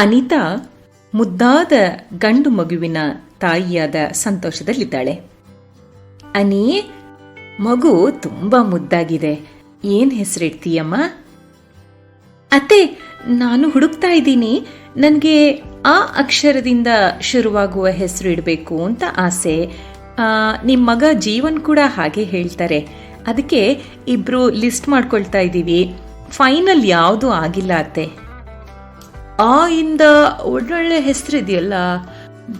ಅನಿತಾ ಮುದ್ದಾದ ಗಂಡು ಮಗುವಿನ ತಾಯಿಯಾದ ಸಂತೋಷದಲ್ಲಿದ್ದಾಳೆ. ಅನಿ, ಮಗು ತುಂಬಾ ಮುದ್ದಾಗಿದೆ. ಏನ್ ಹೆಸರಿಡ್ತೀಯಮ್ಮ? ಅತ್ತೆ, ನಾನು ಹುಡುಕ್ತಾ ಇದ್ದೀನಿ. ನನಗೆ ಆ ಅಕ್ಷರದಿಂದ ಶುರುವಾಗುವ ಹೆಸರು ಇಡಬೇಕು ಅಂತ ಆಸೆ. ನಿಮ್ಮ ಮಗ ಜೀವನ್ ಕೂಡ ಹಾಗೆ ಹೇಳ್ತಾರೆ. ಅದಕ್ಕೆ ಇಬ್ರು ಲಿಸ್ಟ್ ಮಾಡ್ಕೊಳ್ತಾ ಇದ್ದೀವಿ ಫೈನಲ್ ಯಾವುದು ಆಗಿಲ್ಲ ಅತ್ತೆ. ಆ ಇಂದ ಒಳ್ಳೊಳ್ಳೆ ಹೆಸರಿದೆಯಲ್ಲ?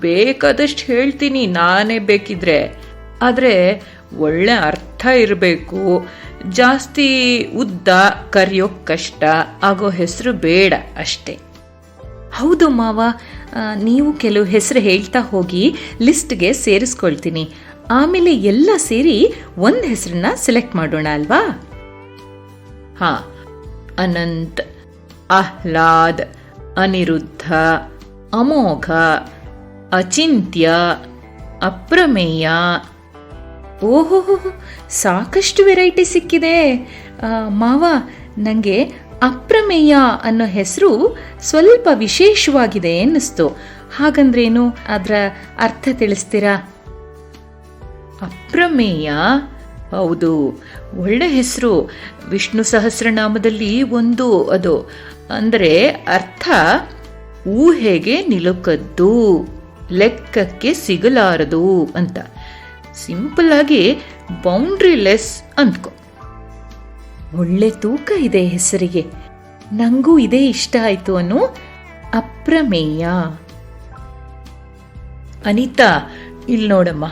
ಬೇಕಾದಷ್ಟು ಹೇಳ್ತೀನಿ, ನಾನೇ ಬೇಕಿದ್ರೆ. ಆದರೆ ಒಳ್ಳೆ ಅರ್ಥ ಇರಬೇಕು. ಜಾಸ್ತಿ ಉದ್ದ, ಕರೆಯೋ ಕಷ್ಟ, ಆಗೋ ಹೆಸರು ಬೇಡ ಅಷ್ಟೇ. ಹೌದು ಮಾವ ನೀವು ಕೆಲವು ಹೆಸರು ಹೇಳ್ತಾ ಹೋಗಿ ಲಿಸ್ಟ್ಗೆ ಸೇರಿಸ್ಕೊಳ್ತೀನಿ. ಆಮೇಲೆ ಎಲ್ಲ ಸೇರಿ ಒಂದು ಹೆಸರನ್ನ ಸೆಲೆಕ್ಟ್ ಮಾಡೋಣ ಅಲ್ವಾ? ಹಾ, ಅನಂತ್ ಆಹ್ಲಾದ್ ಅನಿರುದ್ಧ, ಅಮೋಘ, ಅಚಿಂತ್ಯ, ಅಪ್ರಮೇಯ. ಓಹೋ, ಸಾಕಷ್ಟು ವೆರೈಟಿ ಸಿಕ್ಕಿದೆ. ಮಾವ ನನಗೆ ಅಪ್ರಮೇಯ ಅನ್ನೋ ಹೆಸರು ಸ್ವಲ್ಪ ವಿಶೇಷವಾಗಿದೆ ಅನ್ನಿಸ್ತು. ಹಾಗಂದ್ರೇನು? ಅದರ ಅರ್ಥ ತಿಳಿಸ್ತೀರಾ? ಅಪ್ರಮೇಯ ಹೌದು. ಒಳ್ಳೆ ಹೆಸರು. ವಿಷ್ಣು ಸಹಸ್ರನಾಮದಲ್ಲಿ ಒಂದು ಅದು. ಅಂದರೆ ಅರ್ಥ ಊಹೆಗೆ ನಿಲುಕದ್ದು, ಲೆಕ್ಕಕ್ಕೆ ಸಿಗಲಾರದು ಅಂತ. ಸಿಂಪಲ್ ಆಗಿ ಬೌಂಡ್ರಿ ಲೆಸ್ ಅಂದ್ಕೊ. ಒಳ್ಳೆ ತೂಕ ಇದೆ ಹೆಸರಿಗೆ. ನಂಗೂ ಇದೇ ಇಷ್ಟ ಆಯ್ತು ಅನ್ನೋ ಅಪ್ರಮೇಯ. ಅನಿತಾ ಇಲ್ಲಿ ನೋಡಮ್ಮ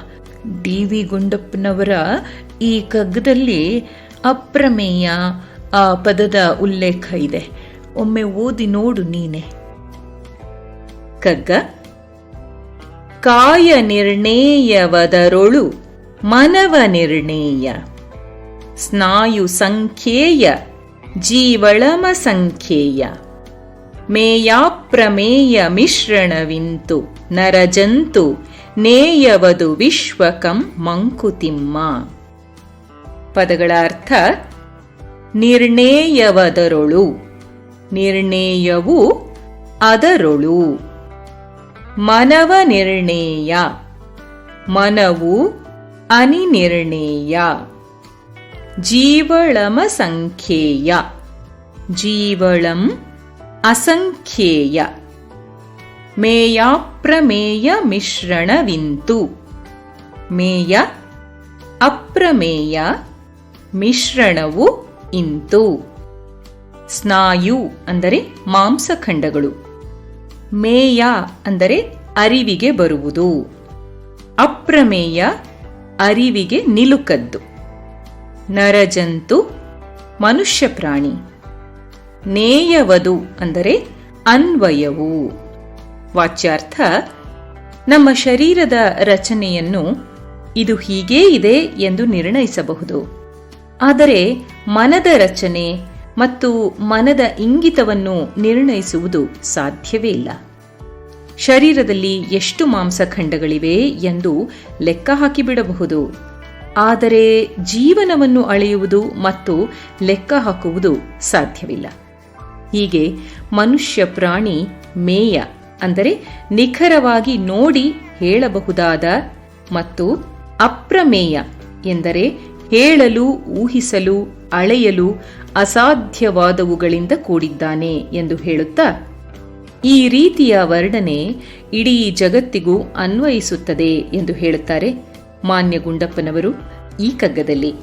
ಡಿ ವಿ ಗುಂಡಪ್ಪನವರ ಈ ಕಗ್ಗದಲ್ಲಿ ಅಪ್ರಮೇಯ ಆ ಪದದ ಉಲ್ಲೇಖ ಇದೆ. ಒಮ್ಮೆ ಓದಿ ನೋಡು ನೀನೆ. ಕಗ್ಗ, ಕಾಯ ನಿರ್ಣೇಯವದರೊಳು ಮನವ ನಿರ್ಣೇಯ. ಸ್ನಾಯು ಸಂಖ್ಯೇಯ, ಜೀವಳಮ ಸಂಖ್ಯೇಯ. ಮೇಯಾಪ್ರಮೇಯ ಮಿಶ್ರಣವಿಂತು, ನರಜಂತು ನೇಯವದು ವಿಶ್ವಕಂ ಮಂಕುತಿಮ್ಮ. ಪದಗಳ ಅರ್ಥ ನಿರ್ಣೇಯವದರೊಳು. ನಿರ್ಣೇಯವು ಅದರೊಳು. ಮನವ ನಿರ್ಣೇಯ. ಮನವು ಅನಿನಿರ್ಣೇಯ. ಜೀವಳಮ ಸಂಖ್ಯೇಯ. ಜೀವಳಂ ಅಸಂಖ್ಯೇಯ. ಮೇಯಾಪ್ರಮೇಯ ಮಿಶ್ರಣವಿಂತು ಮೇಯ, ಅಪ್ರಮೇಯ, ಮಿಶ್ರಣವು ಇಂತು. ಸ್ನಾಯು ಅಂದರೆ ಮಾಂಸಖಂಡಗಳು. ಮೇಯ ಅಂದರೆ ಅರಿವಿಗೆ ಬರುವುದು. ಅಪ್ರಮೇಯ ಅರಿವಿಗೆ ನಿಲುಕದ್ದು. ನರಜಂತು ಮನುಷ್ಯ ಪ್ರಾಣಿ ನೇಯವದು ಅಂದರೆ ಅನ್ವಯವು. ವಾಚ್ಯಾರ್ಥ, ನಮ್ಮ ಶರೀರದ ರಚನೆಯನ್ನು ಇದು ಹೀಗೇ ಇದೆ ಎಂದು ನಿರ್ಣಯಿಸಬಹುದು. ಆದರೆ ಮನದ ರಚನೆ ಮತ್ತು ಮನದ ಇಂಗಿತವನ್ನು ನಿರ್ಣಯಿಸುವುದು ಸಾಧ್ಯವೇ ಇಲ್ಲ. ಶರೀರದಲ್ಲಿ ಎಷ್ಟು ಮಾಂಸಖಂಡಗಳಿವೆ ಎಂದು ಲೆಕ್ಕ ಹಾಕಿಬಿಡಬಹುದು. ಆದರೆ ಜೀವನವನ್ನು ಅಳೆಯುವುದು ಮತ್ತು ಲೆಕ್ಕ ಹಾಕುವುದು ಸಾಧ್ಯವಿಲ್ಲ. ಹೀಗೆ ಮನುಷ್ಯ ಪ್ರಾಣಿ ಮೇಯ ಅಂದರೆ ನಿಖರವಾಗಿ ನೋಡಿ ಹೇಳಬಹುದಾದ ಮತ್ತು ಅಪ್ರಮೇಯ ಎಂದರೆ ಹೇಳಲು, ಊಹಿಸಲು, ಅಳೆಯಲು ಅಸಾಧ್ಯವಾದವುಗಳಿಂದ ಕೂಡಿದ್ದಾನೆ ಎಂದು ಹೇಳುತ್ತಾ, ಈ ರೀತಿಯ ವರ್ಣನೆ ಇಡೀ ಜಗತ್ತಿಗೂ ಅನ್ವಯಿಸುತ್ತದೆ ಎಂದು ಹೇಳುತ್ತಾರೆ ಮಾನ್ಯ ಗುಂಡಪ್ಪನವರು ಈ ಕಗ್ಗದಲ್ಲಿ